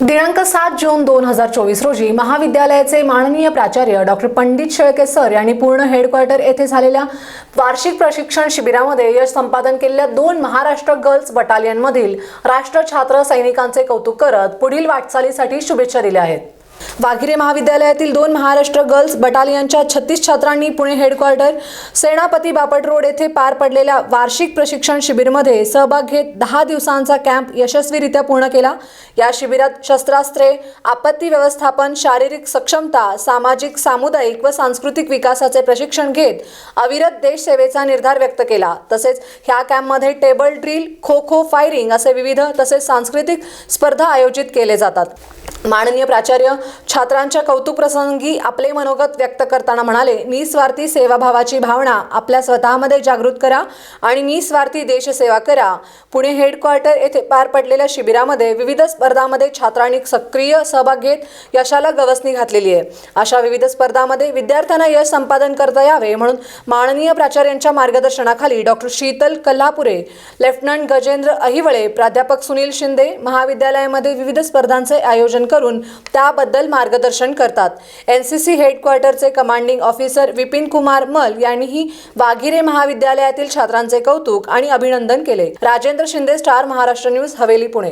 दिनांक सात जून दोन हजार चोवीस रोजी महाविद्यालयाचे माननीय प्राचार्य डॉक्टर पंडित शेळके सर यांनी पूर्ण हेडक्वार्टर येथे झालेल्या वार्षिक प्रशिक्षण शिबिरामध्ये यश संपादन केलेल्या दोन महाराष्ट्र गर्ल्स बटालियनमधील राष्ट्र छात्र सैनिकांचे कौतुक करत पुढील वाटचालीसाठी शुभेच्छा दिल्या आहेत. वाघिरे महाविद्यालयातील दोन महाराष्ट्र गर्ल्स बटालियनच्या छत्तीस छात्रांनी पुणे हेडक्वार्टर सेनापती बापट रोड येथे पार पडलेल्या वार्षिक प्रशिक्षण शिबिरमध्ये सहभाग घेत दहा दिवसांचा कॅम्प यशस्वीरित्या पूर्ण केला. या शिबिरात शस्त्रास्त्रे आपत्ती व्यवस्थापन शारीरिक सक्षमता सामाजिक सामुदायिक व सांस्कृतिक विकासाचे प्रशिक्षण घेत अविरत देश सेवेचा निर्धार व्यक्त केला. तसेच ह्या कॅम्पमध्ये table drill kho kho firing असे विविध तसेच सांस्कृतिक स्पर्धा आयोजित केले जातात. माननीय प्राचार्य छात्रांच्या कौतुक प्रसंगी आपले मनोगत व्यक्त करताना म्हणाले निस्वार्थी सेवाभावाची भावना आपल्या स्वतःमध्ये जागृत करा आणि निस्वार्थी देशसेवा करा. पुणे हेडक्वार्टर येथे पार पडलेल्या शिबिरामध्ये विविध स्पर्धांमध्ये छात्रांनी सक्रिय सहभाग घेत यशाला गवसणी घातलेली आहे. अशा विविध स्पर्धामध्ये विद्यार्थ्यांना यश संपादन करता यावे म्हणून माननीय प्राचार्यांच्या मार्गदर्शनाखाली डॉक्टर शीतल कल्हापुरे लेफ्टनंट गजेंद्र अहिवळे प्राध्यापक सुनील शिंदे महाविद्यालयामध्ये विविध स्पर्धांचे आयोजन करून त्याबद्दल मार्गदर्शन करतात. एन सी सी हेडक्वार्टरचे कमांडिंग ऑफिसर विपिन कुमार मल यांनीही वाघिरे महाविद्यालयातील छात्रांचे कौतुक आणि अभिनंदन केले. Rajendra Shinde star Maharashtra news Haveli Pune.